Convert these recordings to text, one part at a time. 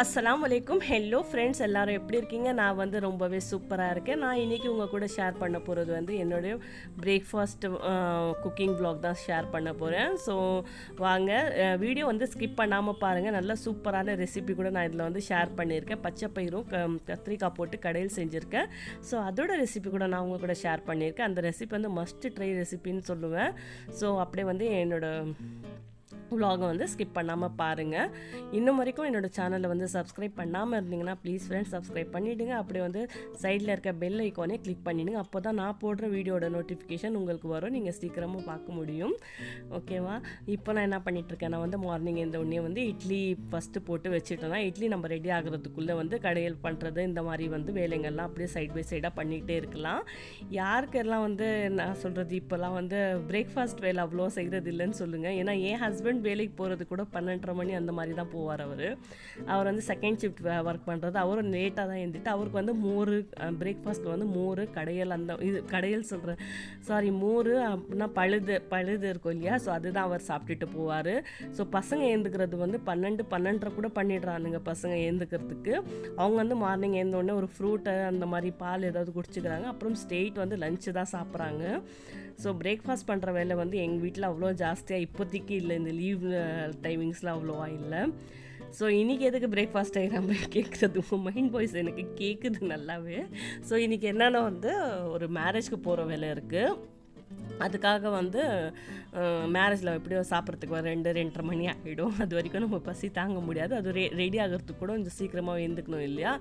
அஸ்லாம் வலைக்கும் hello friends எல்லாரும் எப்படி இருக்கீங்க? நான் வந்து ரொம்பவே சூப்பராக இருக்கேன். நான் இன்றைக்கி உங்கள் கூட ஷேர் பண்ண போகிறது வந்து என்னுடைய பிரேக்ஃபாஸ்ட் குக்கிங் ப்ளாக் தான் ஷேர் பண்ண போகிறேன் ஸோ வாங்க வீடியோ வந்து ஸ்கிப் பண்ணாமல் பாருங்கள் நல்ல சூப்பரான ரெசிபி கூட நான் இதில் வந்து ஷேர் பண்ணியிருக்கேன். பச்சை பயிரும் க கத்திரிக்காய் போட்டு கடையில் செஞ்சுருக்கேன். ஸோ அதோட ரெசிபி கூட நான் உங்கள் கூட ஷேர் பண்ணியிருக்கேன். அந்த ரெசிபி வந்து மஸ்ட் ட்ரை ரெசிபின்னு சொல்லுவேன். ஸோ அப்படியே வந்து என்னோடய vlog-அ வந்து ஸ்கிப் பண்ணாமல் பாருங்கள் இன்னும் வரைக்கும் என்னோடய சேனலை வந்து சப்ஸ்கிரைப் பண்ணாமல் இருந்தீங்கன்னா ப்ளீஸ் ஃப்ரெண்ட்ஸ் சப்ஸ்கிரைப் பண்ணிவிடுங்க அப்படியே வந்து சைடில் இருக்க பெல் ஐக்கானே கிளிக் பண்ணிவிடுங்க அப்போ தான் நான் போடுற வீடியோட நோட்டிஃபிகேஷன் உங்களுக்கு வரும். நீங்கள் சீக்கிரமாக பார்க்க முடியும். ஓகேவா இப்போ நான் என்ன பண்ணிகிட்ருக்கேன் நான் வந்து மார்னிங் இந்த உடனே வந்து இட்லி ஃபஸ்ட்டு போட்டு வச்சுட்டேன்னா இட்லி நம்ம ரெடி ஆகிறதுக்குள்ளே வந்து கடையில் பண்ணுறது இந்த மாதிரி வந்து வேலைங்கள்லாம் அப்படியே சைட் பை சைடாக பண்ணிகிட்டே இருக்கலாம். யாருக்கெல்லாம் வந்து நான் சொல்கிறது இப்போல்லாம் வந்து பிரேக்ஃபாஸ்ட் வேலை அவ்வளோ செய்கிறது இல்லைன்னு சொல்லுங்கள் ஏன்னா என் ஹஸ்பண்ட் வேலைக்கு போகிறது கூட பன்னெண்டரை மணி அந்த மாதிரி தான் போவார் அவர். அவர் வந்து செகண்ட் ஷிஃப்ட் ஒர்க் பண்ணுறது அவரும் லேட்டாக தான் எழுந்துட்டு அவருக்கு வந்து மோர் பிரேக்ஃபாஸ்ட்டில் வந்து மோர் கடையல் அந்த இது கடையல் சொல்கிறேன் சாரி மோர் அப்படின்னா பழுது பழுது இருக்கும் இல்லையா? ஸோ அதுதான் அவர் சாப்பிட்டுட்டு போவார். ஸோ பசங்க ஏந்துக்கிறது வந்து பன்னெண்டு பன்னெண்டரை கூட பண்ணிடுறானுங்க பசங்க ஏந்துக்கிறதுக்கு. அவங்க வந்து மார்னிங் ஏந்தோடனே ஒரு ஃப்ரூட்டை அந்த மாதிரி பால் ஏதாவது குடிச்சிக்கிறாங்க. அப்புறம் ஸ்ட்ரெயிட் வந்து லஞ்சு தான் சாப்பிட்றாங்க. ஸோ பிரேக்ஃபாஸ்ட் பண்ணுற வேலை வந்து எங்கள் வீட்டில் அவ்வளோ ஜாஸ்தியாக இப்போதைக்கு இல்லை. இந்த லீவ் டைமிங்ஸ்லாம் அவ்வளோவா இல்லை. ஸோ இன்றைக்கி எதுக்கு பிரேக்ஃபாஸ்ட் ஆகிடாம கேட்குறது மைண்ட் வாய்ஸ் எனக்கு கேட்குது நல்லாவே. ஸோ இன்றைக்கி என்னென்னா வந்து ஒரு மேரேஜ்க்கு போகிற வேலை இருக்குது அதுக்காக வந்து மேரேஜில் எப்படியோ சாப்பிட்றதுக்கு ரெண்டு ரெண்டரை மணி ஆகிடும் அது வரைக்கும் நம்ம பசி தாங்க முடியாது. அது ரெ ரெடி ஆகிறதுக்கு கூட கொஞ்சம் சீக்கிரமாக எழுந்துக்கணும் இல்லையா?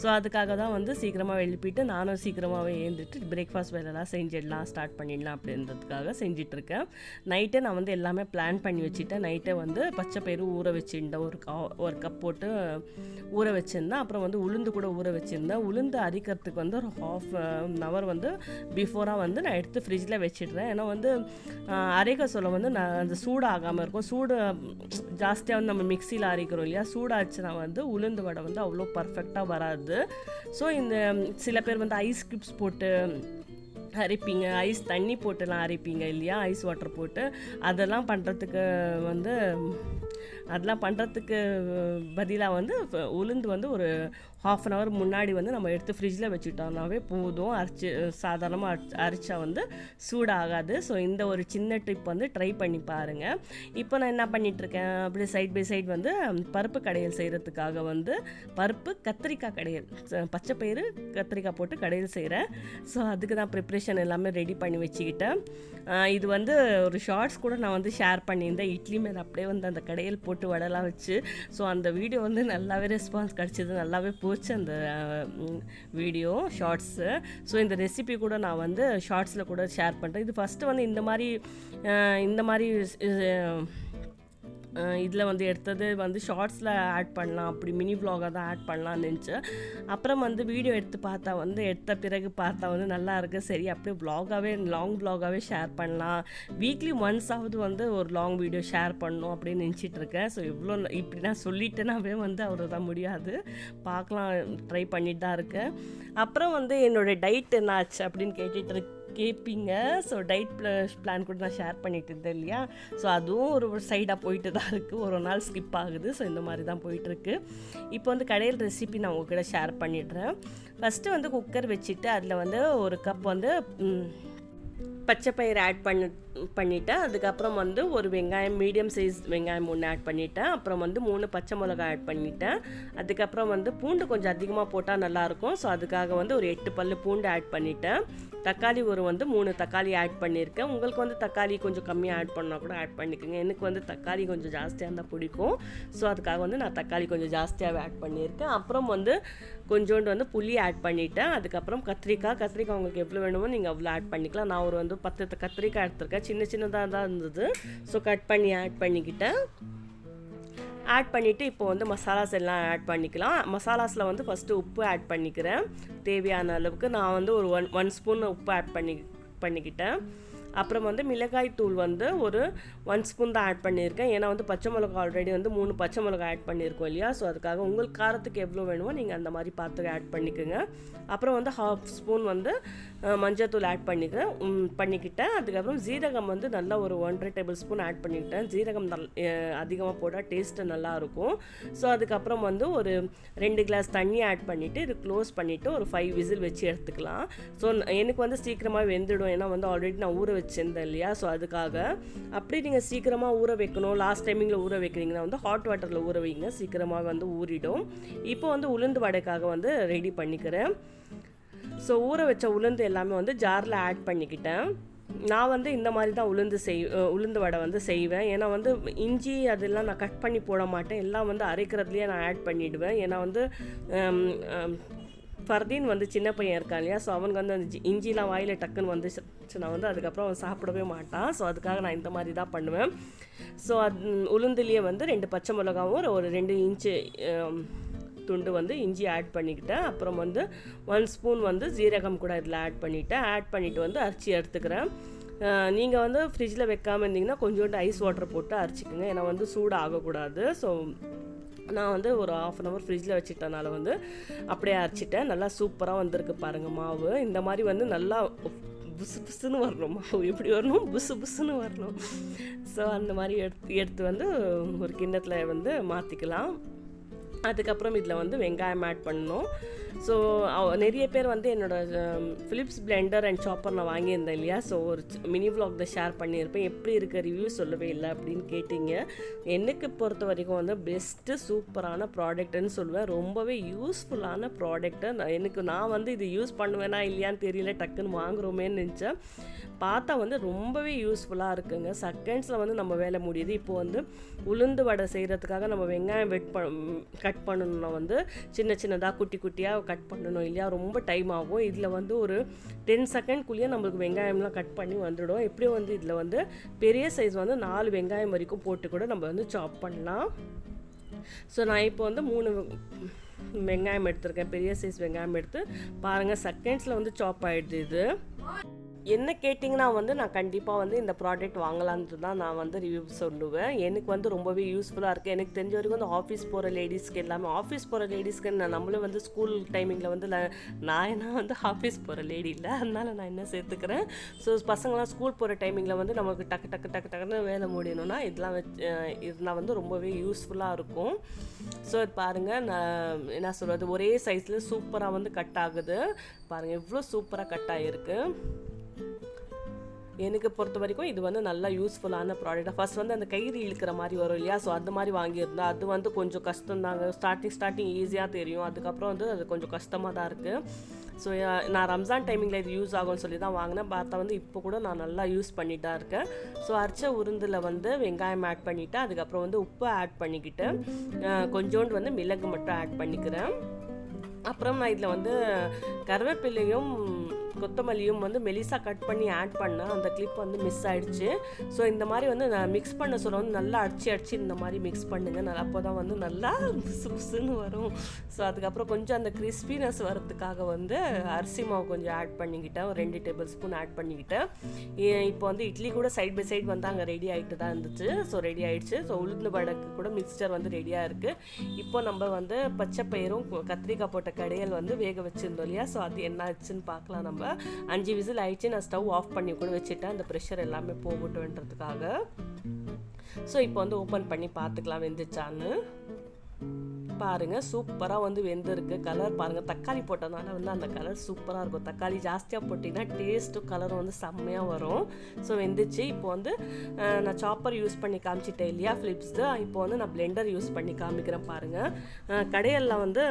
ஸோ அதுக்காக தான் வந்து சீக்கிரமாக எழுப்பிட்டு நானும் சீக்கிரமாகவே எழுந்துட்டு பிரேக்ஃபாஸ்ட் வேலைலாம் செஞ்சிடலாம் ஸ்டார்ட் பண்ணிடலாம் அப்படின்றதுக்காக செஞ்சிட்ருக்கேன். நைட்டே நான் வந்து எல்லாமே பிளான் பண்ணி வச்சுட்டேன். நைட்டே வந்து பச்சை பயிறு ஊற வச்சுருந்தேன். ஒரு கா ஒரு கப் போட்டு ஊற வச்சுருந்தேன். அப்புறம் வந்து உளுந்து கூட ஊற வச்சுருந்தேன். உளுந்து அரிக்கிறதுக்கு வந்து ஒரு ஹாஃப் அன் ஹவர் வந்து பிஃபோராக வந்து நான் எடுத்து ஃப்ரிட்ஜில் வச்சிடுறேன் ஏன்னா வந்து அரைக்க சொல்ல வந்து நான் அந்த சூடாகாமல் இருக்கும். சூடு ஜாஸ்தியாக வந்து நம்ம மிக்சியில் அரைக்கிறோம் இல்லையா? சூடாச்சுன்னா வந்து உளுந்து வடை வந்து அவ்வளோ பர்ஃபெக்டாக வராது. ஸோ இந்த சில பேர் வந்து ஐஸ் கியூப்ஸ் போட்டு அரைப்பீங்க. ஐஸ் தண்ணி போட்டுலாம் அரைப்பீங்க இல்லையா? ஐஸ் வாட்டர் போட்டு. அதெல்லாம் பண்ணுறதுக்கு வந்து அதெல்லாம் பண்ணுறதுக்கு பதிலாக வந்து உளுந்து வந்து ஒரு ஹாஃப் அன் ஹவர் முன்னாடி வந்து நம்ம எடுத்து ஃப்ரிட்ஜில் வச்சுட்டோம்னாவே போதும். அரைச்சி சாதாரணமாக அரைச்சி அரைச்சா வந்து சூடாகாது. ஸோ இந்த ஒரு சின்ன ட்ரிப் வந்து ட்ரை பண்ணி பாருங்கள் இப்போ நான் என்ன பண்ணிகிட்ருக்கேன் அப்படியே சைட் பை சைட் வந்து பருப்பு கடையில் செய்கிறதுக்காக வந்து பருப்பு கத்திரிக்காய் கடையல். ச- பச்சை பயிறு கத்திரிக்காய் போட்டு கடையில் செய்கிறேன் ஸோ அதுக்கு தான் ப்ரிப்ரேஷன் எல்லாமே ரெடி பண்ணி வச்சுக்கிட்டேன். இது வந்து ஒரு ஷார்ட்ஸ் கூட நான் வந்து ஷேர் பண்ணியிருந்தேன். இட்லி மேலே அப்படியே வந்து அந்த கடையில் போட்டு வடைலாம் வச்சு. ஸோ அந்த வீடியோ வந்து நல்லாவே ரெஸ்பான்ஸ் கிடச்சிது. நல்லாவே போச்சு. அந்த வீடியோ ஷார்ட்ஸு ஸோ இந்த ரெசிபி கூட நான் வந்து ஷார்ட்ஸில் கூட ஷேர் பண்ணுறேன் இது ஃபஸ்ட்டு வந்து இந்த மாதிரி இந்த மாதிரி இதில் வந்து எடுத்தது வந்து ஷார்ட்ஸில் ஆட் பண்ணலாம். அப்படி மினி வ்ளாகாக தான் ஆட் பண்ணலாம்னு நினச்சேன் அப்புறம் வந்து வீடியோ எடுத்து பார்த்தா வந்து எடுத்த பிறகு பார்த்தா வந்து நல்லா இருக்கு. சரி அப்படியே vlog-ஆவே லாங் vlog-ஆவே ஷேர் பண்ணலாம். வீக்லி ஒன்ஸாவது வந்து ஒரு லாங் வீடியோ ஷேர் பண்ணணும் அப்படின்னு நினச்சிட்டு இருக்கேன். ஸோ இவ்வளோ இப்படி நான் சொல்லிட்டேனாவே வந்து அவரை தான் முடியாது. பார்க்கலாம் ட்ரை பண்ணிட்டு தான் இருக்கேன். அப்புறம் வந்து என்னோடய டயட் என்ன ஆச்சு அப்படின்னு கேட்டுட்டு இருக்கு கேட்பீங்க ஸோ டயட் பிளான் கூட நான் ஷேர் பண்ணிட்டு இருந்தேன் இல்லையா? ஸோ அதுவும் ஒரு சைடாக போயிட்டு தான் இருக்குது ஒரு நாள் ஸ்கிப் ஆகுது. ஸோ இந்த மாதிரி தான் போயிட்டுருக்கு இப்போ வந்து கடையில் ரெசிபி நான் உங்ககிட்ட ஷேர் பண்ணிடுறேன். ஃபஸ்ட்டு வந்து குக்கர் வச்சுட்டு அதில் வந்து ஒரு கப் வந்து பச்சை பயிர் ஆட் பண்ண பண்ணிவிட்டேன் அதுக்கப்புறம் வந்து ஒரு வெங்காயம் மீடியம் சைஸ் வெங்காயம் ஒன்று ஆட் பண்ணிட்டேன். அப்புறம் வந்து மூணு பச்சை மிளகாய் ஆட் பண்ணிட்டேன். அதுக்கப்புறம் வந்து பூண்டு கொஞ்சம் அதிகமாக போட்டால் நல்லாயிருக்கும் ஸோ அதுக்காக வந்து ஒரு எட்டு பல்லு பூண்டு ஆட் பண்ணிட்டேன். தக்காளி ஒரு வந்து மூணு தக்காளி ஆட் பண்ணியிருக்கேன். உங்களுக்கு வந்து தக்காளி கொஞ்சம் கம்மியாக ஆட் பண்ணால் கூட ஆட் பண்ணிக்கோங்க. எனக்கு வந்து தக்காளி கொஞ்சம் ஜாஸ்தியாக இருந்தால் பிடிக்கும். ஸோ அதுக்காக வந்து நான் தக்காளி கொஞ்சம் ஜாஸ்தியாகவே ஆட் பண்ணியிருக்கேன். அப்புறம் வந்து கொஞ்சோண்டு வந்து புளி ஆட் பண்ணிட்டேன். அதுக்கப்புறம் கத்திரிக்காய். கத்திரிக்காய் உங்களுக்கு எவ்வளோ வேணுமோ நீங்கள் அவ்வளோ ஆட் பண்ணிக்கலாம். நான் ஒரு வந்து பத்து கத்திரிக்காய் எடுத்திருக்கேன். சின்ன சின்னதாக தான் இருந்தது. ஸோ கட் பண்ணி ஆட் பண்ணிக்கிட்டேன். ஆட் பண்ணிவிட்டு இப்போ வந்து மசாலாஸ் எல்லாம் ஆட் பண்ணிக்கலாம். மசாலாஸில் வந்து ஃபஸ்ட்டு உப்பு ஆட் பண்ணிக்கிறேன். தேவையான அளவுக்கு நான் வந்து ஒரு ஒன் ஒன் ஸ்பூன் உப்பு ஆட் பண்ணி பண்ணிக்கிட்டேன். அப்புறம் வந்து மிளகாய் தூள் வந்து ஒரு ஒன் ஸ்பூன் தான் ஆட் பண்ணியிருக்கேன். ஏன்னா வந்து பச்சை மிளகா ஆல்ரெடி வந்து மூணு பச்சை மிளகா ஆட் பண்ணியிருக்கோம் இல்லையா? ஸோ அதுக்காக உங்களுக்கு காரத்துக்கு எவ்வளோ வேணுமோ நீங்கள் அந்த மாதிரி பார்த்து ஆட் பண்ணிக்கோங்க. அப்புறம் வந்து ஹாஃப் ஸ்பூன் வந்து மஞ்சத்தூள் மஞ்சள்தூள் ஆட் பண்ணிக்கிறேன் பண்ணிக்கிட்டேன். அதுக்கப்புறம் ஜீரகம் வந்து நல்லா ஒரு ஒன்றரை டேபிள் ஸ்பூன் ஆட் பண்ணிக்கிட்டேன். ஜீரகம் நல் அதிகமாக போட்டால் டேஸ்ட்டு நல்லாயிருக்கும் ஸோ அதுக்கப்புறம் வந்து ஒரு ரெண்டு கிளாஸ் தண்ணி ஆட் பண்ணிவிட்டு இது க்ளோஸ் பண்ணிவிட்டு ஒரு ஃபைவ் விசில் வச்சு எடுத்துக்கலாம். ஸோ எனக்கு வந்து சீக்கிரமாக வெந்துடும். ஏன்னா வந்து ஆல்ரெடி நான் ஊற வச்சு வச்சுருந்தேன் இல்லையா ஸோ அதுக்காக அப்படி நீங்கள் சீக்கிரமாக ஊற வைக்கணும். லாஸ்ட் டைமிங்கில் ஊற வைக்கிறீங்கன்னா வந்து ஹாட் வாட்டரில் ஊற வைங்க. சீக்கிரமாக வந்து ஊறிடும். இப்போ வந்து உளுந்து வடைக்காக வந்து ரெடி பண்ணிக்கிறேன். ஸோ ஊற வச்ச உளுந்து எல்லாமே வந்து ஜாரில் ஆட் பண்ணிக்கிட்டேன். நான் வந்து இந்த மாதிரி தான் உளுந்து செய் உளுந்து வடை வந்து செய்வேன். ஏன்னா வந்து இஞ்சி அதெல்லாம் நான் கட் பண்ணி போட மாட்டேன். எல்லாம் வந்து அரைக்கிறதுலேயே நான் ஆட் பண்ணிவிடுவேன் ஏன்னா வந்து ஃபர்தீன் வந்து சின்ன பையன் இருக்கான் இல்லையா? ஸோ அவனுக்கு வந்து அந்த இஞ்சிலாம் வாயில் டக்குன்னு வந்துச்சுன்னா வந்து அதுக்கப்புறம் அவன் சாப்பிடவே மாட்டான். ஸோ அதுக்காக நான் இந்த மாதிரி தான் பண்ணுவேன். ஸோ அது உளுந்துலேயே வந்து ரெண்டு பச்சை மிளகாவும் ஒரு- ஒரு ரெண்டு இன்ச்சு துண்டு வந்து இஞ்சி ஆட் பண்ணிக்கிட்டேன். அப்புறம் வந்து ஒன் ஸ்பூன் வந்து ஜீரகம் கூட இதில் ஆட் பண்ணிவிட்டேன் ஆட் பண்ணிவிட்டு வந்து அரைச்சி எடுத்துக்கிறேன். நீங்கள் வந்து ஃப்ரிட்ஜில் வைக்காமல் இருந்தீங்கன்னா கொஞ்சோண்டு ஐஸ் வாட்டர் போட்டு அரைச்சிக்கோங்க. ஏன்னா வந்து சூடு ஆகக்கூடாது ஸோ நான் வந்து ஒரு ஆஃப் அன் ஹவர் ஃப்ரிட்ஜில் வச்சுட்டனால வந்து அப்படியே அரைச்சிட்டேன். நல்லா சூப்பராக வந்திருக்கு பாருங்கள் மாவு. இந்த மாதிரி வந்து நல்லா புசு புசுன்னு வரணும் மாவு. எப்படி வரணும்? புசு புசுன்னு வரணும். ஸோ அந்த மாதிரி எடுத்து எடுத்து வந்து ஒரு கிண்ணத்தில் வந்து மாற்றிக்கலாம் அதுக்கப்புறம் இதில் வந்து வெங்காயம் ஆட் பண்ணணும். ஸோ நிறைய பேர் வந்து என்னோட ஃபிலிப்ஸ் பிளெண்டர் அண்ட் சாப்பர் நான் வாங்கியிருந்தேன் இல்லையா? ஸோ ஒரு மினி vlog தான் ஷேர் பண்ணியிருப்பேன். எப்படி இருக்க ரிவ்யூ சொல்லவே இல்லை அப்படின்னு கேட்டிங்க. எனக்கு பொறுத்த வரைக்கும் வந்து பெஸ்ட்டு சூப்பரான ப்ராடக்ட்னு சொல்லுவேன். ரொம்பவே யூஸ்ஃபுல்லான ப்ராடக்ட்டு எனக்கு நான் வந்து இது யூஸ் பண்ணுவேனா இல்லையான்னு தெரியல. டக்குன்னு வாங்குறோமேன்னு நினச்சேன். பார்த்தா வந்து ரொம்பவே யூஸ்ஃபுல்லாக இருக்குங்க. செகண்ட்ஸில் வந்து நம்ம வேலை முடியுது. இப்போ வந்து உளுந்து வடை செய்கிறதுக்காக நம்ம வெங்காயம் வெட் ப கட் பண்ணணும்னா வந்து சின்ன சின்னதாக குட்டி குட்டியாக கட் பண்ணணும் இல்லையா? ரொம்ப டைம் ஆகும். இதில் வந்து ஒரு டென் செகண்ட்குள்ளேயே நம்மளுக்கு வெங்காயம்லாம் கட் பண்ணி வந்துடும். எப்படியும் வந்து இதில் வந்து பெரிய சைஸ் வந்து நாலு வெங்காயம் வரைக்கும் போட்டு கூட நம்ம வந்து சாப் பண்ணலாம். ஸோ நான் இப்போ வந்து மூணு வெங்காயம் எடுத்திருக்கேன். பெரிய சைஸ் வெங்காயம் எடுத்து பாருங்கள் செகண்ட்ஸில் வந்து சாப் ஆகிடுது இது. என்ன கேட்டிங்கன்னா வந்து நான் கண்டிப்பாக வந்து இந்த ப்ராடக்ட் வாங்கலான்ட்டு தான் நான் வந்து ரிவ்யூ சொல்லுவேன். எனக்கு வந்து ரொம்பவே யூஸ்ஃபுல்லாக இருக்குது எனக்கு தெரிஞ்ச வரைக்கும் வந்து ஆஃபீஸ் போகிற லேடிஸ்க்கு எல்லாமே ஆஃபீஸ் போகிற லேடிஸ்க்கு நான் நம்மளும் வந்து ஸ்கூல் டைமிங்கில் வந்து நான் என்ன வந்து ஆஃபீஸ் போகிற லேடி இல்லை. அதனால நான் என்ன சேர்த்துக்கிறேன்? ஸோ பசங்களாம் ஸ்கூல் போகிற டைமிங்கில் வந்து நமக்கு டக்கு டக்கு டக்கு டக்குன்னு வேலை முடியணும்னா இதெல்லாம் வச்சு இருந்தால் வந்து ரொம்பவே யூஸ்ஃபுல்லாக இருக்கும். ஸோ பாருங்கள் நான் என்ன சொல்கிறது ஒரே சைஸில் சூப்பராக வந்து கட் ஆகுது. பாருங்கள் எவ்வளோ சூப்பராக கட் ஆகிருக்கு எனக்கு பொறுத்த வரைக்கும் இது வந்து நல்லா யூஸ்ஃபுல்லான ப்ராடக்ட் ஃபஸ்ட் வந்து அந்த கயிறு இழுக்கிற மாதிரி வரும் இல்லையா? ஸோ அது மாதிரி வாங்கியிருந்தா அது வந்து கொஞ்சம் கஷ்டம் தாங்க. ஸ்டார்டிங் ஸ்டார்டிங் ஈஸியாக தெரியும். அதுக்கப்புறம் வந்து அது கொஞ்சம் கஷ்டமாக தான் இருக்குது ஸோ நான் ரம்ஜான் டைமிங்கில் இது யூஸ் ஆகும்னு சொல்லி தான் வாங்கினேன். பார்த்தா வந்து இப்போ கூட நான் நல்லா யூஸ் பண்ணிட்டு தான் இருக்கேன். ஸோ அரைச்ச உருந்தில் வந்து வெங்காயம் ஆட் பண்ணிவிட்டு அதுக்கப்புறம் வந்து உப்பு ஆட் பண்ணிக்கிட்டு கொஞ்சோண்டு வந்து மிளகு மட்டும் ஆட் பண்ணிக்கிறேன். அப்புறம் நான் இதில் வந்து கருவேப்பிலையும் கொத்தமல்லியும் வந்து மெலிசா கட் பண்ணி ஆட் பண்ணேன் அந்த கிளிப் வந்து மிஸ் ஆயிடுச்சு. ஸோ இந்த மாதிரி வந்து நான் மிக்ஸ் பண்ண சொல்ல வந்து நல்லா அடிச்சு அடிச்சு இந்த மாதிரி மிக்ஸ் பண்ணுங்க. நல்லா அப்போ தான் வந்து நல்லா புசு புசுன்னு வரும். ஸோ அதுக்கப்புறம் கொஞ்சம் அந்த கிறிஸ்பினஸ் வரதுக்காக வந்து அரிசி மாவு கொஞ்சம் ஆட் பண்ணிக்கிட்டேன். ஒரு ரெண்டு டேபிள் ஸ்பூன் ஆட் பண்ணிக்கிட்டேன். ஏ- இப்போ வந்து இட்லி கூட சைட் பை சைடு வந்து அங்கே ரெடி ஆகிட்டு தான் இருந்துச்சு. ஸோ ரெடி ஆகிடுச்சு ஸோ உளுந்து வடக்கு கூட மிக்சர் வந்து ரெடியாக இருக்குது இப்போ நம்ம வந்து பச்சை பயிரும் கத்திரிக்காய் போட்ட கடையல் வந்து வேக வச்சுருந்தோம் இல்லையா? ஸோ அது என்ன ஆச்சுன்னு பார்க்கலாம் நம்ம. அஞ்சு விசில் ஆயிடுச்சு நான் ஸ்டவ் ஆஃப் பண்ணி கூட வச்சுட்டேன். அந்த ப்ரெஷர் எல்லாமே போகட்டுன்றதுக்காக ஸோ இப்போ வந்து ஓப்பன் பண்ணி பார்த்துக்கலாம் வெந்துச்சான்னு. பாருங்கள் சூப்பராக வந்து வெந்திருக்கு. கலர் பாருங்கள் தக்காளி போட்டதுனால வந்து அந்த கலர் சூப்பராக இருக்கும். தக்காளி ஜாஸ்தியாக போட்டிங்கன்னா டேஸ்ட்டும் கலரும் வந்து செம்மையாக வரும். ஸோ வெந்துச்சு. இப்போ வந்து நான் சாப்பர் யூஸ் பண்ணி காமிச்சிட்டேன் இல்லையா ஃப்ளிப்ஸு இப்போ வந்து நான் பிளெண்டர் யூஸ் பண்ணி காமிக்கிறேன் பாருங்கள் கடையெல்லாம் வந்து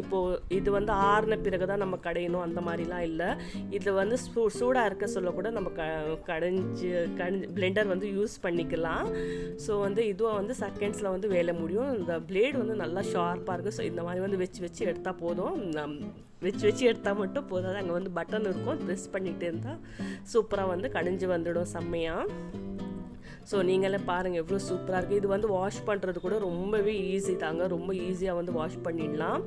இப்போது இது வந்து ஆறுன பிறகு தான் நம்ம கடையணும். அந்த மாதிரிலாம் இல்லை. இதில் வந்து சூ சூடாக இருக்க சொல்ல கூட நம்ம க கடைஞ்சி கடைஞ்சி பிளெண்டர் வந்து யூஸ் பண்ணிக்கலாம். ஸோ வந்து இதுவும் வந்து செகண்ட்ஸில் வந்து வேலை முடியும். இந்த பிளேடு வந்து நல்லா ஷார்ப்பாக இருக்குது ஸோ இந்த மாதிரி வந்து வச்சு வச்சு எடுத்தால் போதும். வச்சு வச்சு எடுத்தால் மட்டும் போதாது அங்கே வந்து பட்டன் இருக்கும். ப்ரெஸ் பண்ணிகிட்டே இருந்தால் சூப்பராக வந்து கடிஞ்சு வந்துடும் செம்மையாக ஸோ நீங்களே பாருங்கள் எவ்வளோ சூப்பராக இருக்குது இது வந்து வாஷ் பண்ணுறது கூட ரொம்பவே ஈஸி தாங்க. ரொம்ப ஈஸியாக வந்து வாஷ் பண்ணிடலாம்.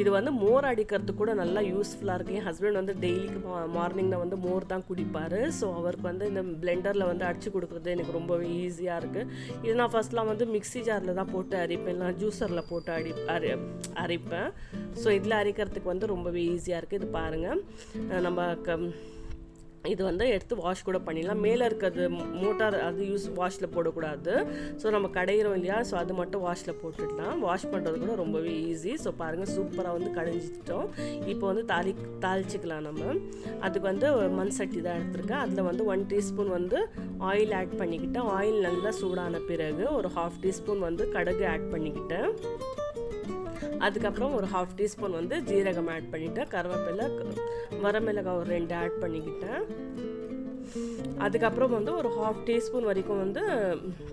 இது வந்து மோர் அடிக்கிறதுக்கு கூட நல்லா யூஸ்ஃபுல்லாக இருக்குது என் ஹஸ்பண்ட் வந்து டெய்லிக்கு மார்னிங்கில் வந்து மோர் தான் குடிப்பார். ஸோ அவருக்கு வந்து இந்த பிளெண்டரில் வந்து அடிச்சு கொடுக்குறது எனக்கு ரொம்பவே ஈஸியாக இருக்குது இது நான் ஃபஸ்ட்லாம் வந்து மிக்ஸி ஜாரில் தான் போட்டு அரிப்பேன். இல்லை ஜூஸரில் போட்டு அடி அரை அரைப்பேன். ஸோ இதில் அரைக்கிறதுக்கு வந்து ரொம்பவே ஈஸியாக இருக்குது இது பாருங்கள் நம்ம க இது வந்து எடுத்து வாஷ் கூட பண்ணிடலாம். மேலே இருக்கிறது மோட்டார் அது யூஸ் வாஷில் போடக்கூடாது. ஸோ நம்ம கடையிறோம் இல்லையா? ஸோ அது மட்டும் வாஷில் போட்டுடலாம். வாஷ் பண்ணுறது கூட ரொம்பவே ஈஸி ஸோ பாருங்கள் சூப்பராக வந்து கடைஞ்சிட்டோம். இப்போ வந்து தாளி தாளிச்சிக்கலாம் நம்ம. அதுக்கு வந்து மண் சட்டி தான் எடுத்துருக்கேன். அதில் வந்து ஒன் டீஸ்பூன் வந்து ஆயில் ஆட் பண்ணிக்கிட்டேன். ஆயில் நல்லா சூடான பிறகு ஒரு ஹாஃப் டீஸ்பூன் வந்து கடுகு ஆட் பண்ணிக்கிட்டேன். அதுக்கப்புறம் ஒரு ஹாஃப் டீஸ்பூன் வந்து ஜீரகம் ஆட் பண்ணிவிட்டேன் கருவேப்பிலை வரமிளகாய் ஒரு ரெண்டு ஆட் பண்ணிக்கிட்டேன். அதுக்கப்புறம் வந்து ஒரு ஹாஃப் டீஸ்பூன் வரைக்கும் வந்து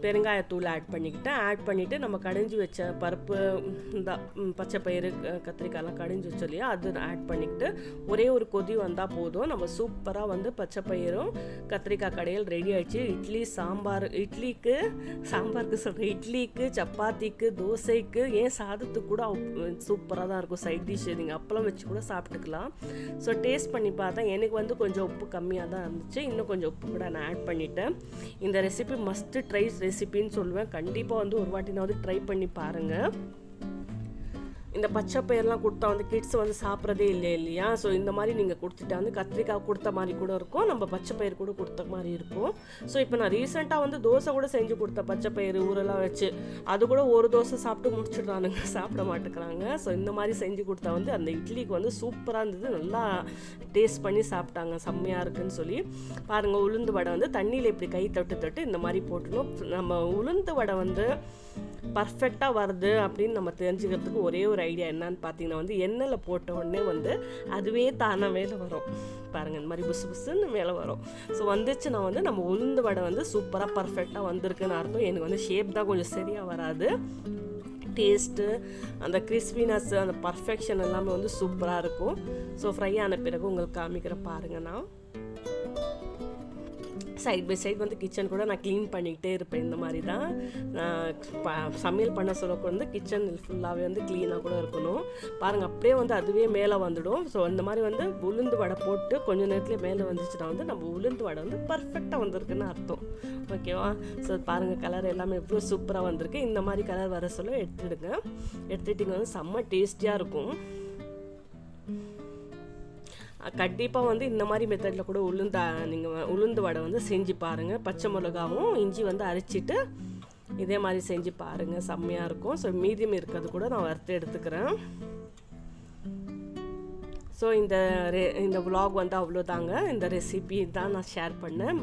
பெருங்காயத்தூள் ஆட் பண்ணிக்கிட்டேன் ஆட் பண்ணிவிட்டு நம்ம கடைஞ்சி வச்ச பருப்பு இந்த பச்சை பயிறு கத்திரிக்காய்லாம் கடைஞ்சி வச்சோம் இல்லையா அது ஆட் பண்ணிக்கிட்டு ஒரே ஒரு கொதி வந்தால் போதும். நம்ம சூப்பராக வந்து பச்சை பயிரும் கத்திரிக்காய் கடையில் ரெடி ஆயிடுச்சு. இட்லி சாம்பார் இட்லிக்கு சாம்பாருக்கு சொல்கிறேன் இட்லிக்கு சப்பாத்திக்கு தோசைக்கு ஏன் சாதத்துக்கு கூட சூப்பராக தான் இருக்கும். சைட் டிஷ் நீங்கள் அப்பளம் வச்சு கூட சாப்பிட்டுக்கலாம். ஸோ டேஸ்ட் பண்ணி பார்த்தா எனக்கு வந்து கொஞ்சம் உப்பு கம்மியாக தான் இருந்துச்சு. இன்னும் கொஞ்சம் உப்பு கூட நான் ஆட் பண்ணிட்டேன். இந்த ரெசிபி மஸ்ட்டு ட்ரை ரெசிபின்னு சொல்லுவேன். கண்டிப்பாக வந்து ஒரு வாட்டி நான் வந்து ட்ரை பண்ணி பாருங்கள் இந்த பச்சை பயிரெலாம் கொடுத்தா வந்து கிட்ஸ் வந்து சாப்பிட்றதே இல்லை இல்லையா? ஸோ இந்த மாதிரி நீங்கள் கொடுத்துட்டா வந்து கத்திரிக்காய் கொடுத்த மாதிரி கூட இருக்கும். நம்ம பச்சை பயிர் கூட கொடுத்த மாதிரி இருக்கும். ஸோ இப்போ நான் ரீசெண்டாக வந்து தோசை கூட செஞ்சு கொடுத்த பச்சை பயிறு ஊரெல்லாம் வச்சு அது கூட ஒரு தோசை சாப்பிட்டு முடிச்சிடுறானுங்க. சாப்பிட மாட்டேங்கிறாங்க. ஸோ இந்த மாதிரி செஞ்சு கொடுத்தா வந்து அந்த இட்லிக்கு வந்து சூப்பராக இருந்தது. நல்லா டேஸ்ட் பண்ணி சாப்பிட்டாங்க. செம்மையாக இருக்குன்னு சொல்லி. பாருங்கள் உளுந்து வடை வந்து தண்ணியில் இப்படி கை தொட்டு தொட்டு இந்த மாதிரி போட்டணும் நம்ம உளுந்து வடை வந்து பர்ஃபெக்டாக வருது அப்படின்னு நம்ம தெரிஞ்சுக்கிறதுக்கு ஒரே ஒரு ஐடியா என்னன்னு பார்த்தீங்கன்னா வந்து எண்ணெயில் போட்ட உடனே வந்து அதுவே தானாக மேலே வரும். பாருங்கள் இந்த மாதிரி புசு புசுன்னு மேலே வரும். ஸோ வந்துச்சுன்னா வந்து நம்ம உளுந்து வடை வந்து சூப்பராக பர்ஃபெக்டாக வந்திருக்குன்னு அர்த்தம். எனக்கு வந்து ஷேப் தான் கொஞ்சம் சரியாக வராது. டேஸ்ட்டு அந்த கிறிஸ்பினஸ் அந்த பர்ஃபெக்ஷன் எல்லாமே வந்து சூப்பராக இருக்கும். ஸோ ஃப்ரை ஆன பிறகு உங்களுக்கு காமிக்கிற பாருங்கள் நான். சைட் பை சைட் வந்து கிச்சன் கூட நான் க்ளீன் பண்ணிக்கிட்டே இருப்பேன். இந்த மாதிரி தான் நான் ப- சமையல் பண்ண சொல்ல வந்து கிச்சன் ஃபுல்லாகவே வந்து க்ளீனாக கூட இருக்கணும். பாருங்கள் அப்படியே வந்து அதுவே மேலே வந்துடும். ஸோ அந்த மாதிரி வந்து உளுந்து வடை போட்டு கொஞ்ச நேரத்துலேயே மேலே வந்துச்சுன்னா வந்து நம்ம உளுந்து வடை வந்து பர்ஃபெக்டாக வந்திருக்குன்னு அர்த்தம். ஓகேவா ஸோ பாருங்கள் கலர் எல்லாமே எவ்வளோ சூப்பராக வந்திருக்கு. இந்த மாதிரி கலர் வர சொல்ல எடுத்துடுங்க. எடுத்துட்டிங்க வந்து செம்ம டேஸ்டியாக இருக்கும். கண்டிப்பாக வந்து இந்த மாதிரி மெத்தடில் கூட உளுந்தா நீங்கள் உளுந்து வடை வந்து செஞ்சு பாருங்கள் பச்சை மிளகாவும் இஞ்சி வந்து அரைச்சிட்டு இதே மாதிரி செஞ்சு பாருங்கள் செம்மையாக இருக்கும். ஸோ மீதியம் இருக்கிறது கூட நான் வறுத்து எடுத்துக்கிறேன். ஸோ இந்த ரெ இந்த விலாக் வந்து அவ்வளோதாங்க. இந்த ரெசிபி தான் நான் ஷேர் பண்ணேன்.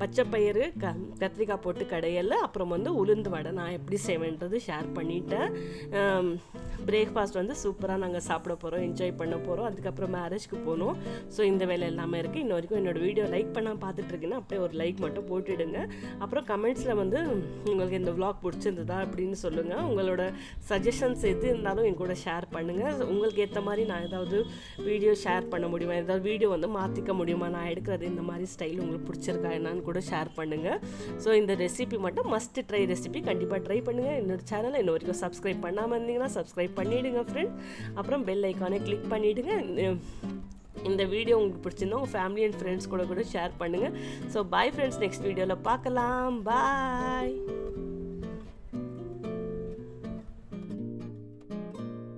பச்சை பயிறு க கத்திரிக்காய் போட்டு கடையில் அப்புறம் வந்து உளுந்து வடை நான் எப்படி செய்வேன்றது ஷேர் பண்ணிட்டேன். பிரேக்ஃபாஸ்ட் வந்து சூப்பராக நாங்கள் சாப்பிட போகிறோம் என்ஜாய் பண்ண போகிறோம் அதுக்கப்புறம் மேரேஜ்க்கு போகணும். ஸோ இந்த வேலை எல்லாமே இருக்குது இன்ன வரைக்கும் என்னோடய வீடியோ லைக் பண்ணால் பார்த்துட்டு இருக்கீங்கன்னா அப்படியே ஒரு லைக் மட்டும் போட்டுடுங்க. அப்புறம் கமெண்ட்ஸில் வந்து உங்களுக்கு இந்த விளாக் பிடிச்சிருந்ததா? அப்படின்னு சொல்லுங்கள் உங்களோட சஜஷன்ஸ் எது இருந்தாலும் என் கூட ஷேர் பண்ணுங்கள் உங்களுக்கு ஏற்ற மாதிரி நான் ஏதாவது வீடியோ ஷேர் பண்ண முடியுமா? ஏதாவது வீடியோ வந்து மாற்றிக்க முடியுமா? நான் எடுக்கிறது இந்த மாதிரி ஸ்டைல் உங்களுக்கு பிடிச்சிருக்கா என்னன்னு கூட ஷேர் பண்ணுங்கள் ஸோ இந்த ரெசிபி மட்டும் மஸ்ட் ட்ரை ரெசிபி கண்டிப்பாக ட்ரை பண்ணுங்கள் என்னோட சேனலை இன்ன வரைக்கும் சப்ஸ்கிரைப் பண்ணாமல் இருந்தீங்கன்னா சப்ஸ்கிரைப் பண்ணிவிடுங்க ஃப்ரெண்ட் அப்புறம் பெல் ஐக்கானை கிளிக் பண்ணிவிடுங்க இந்த வீடியோ உங்களுக்கு பிடிச்சிருந்தா உங்கள் ஃபேமிலி அண்ட் ஃப்ரெண்ட்ஸ் கூட கூட ஷேர் பண்ணுங்கள் ஸோ பாய் ஃப்ரெண்ட்ஸ் நெக்ஸ்ட் வீடியோவில் பார்க்கலாம். பாய்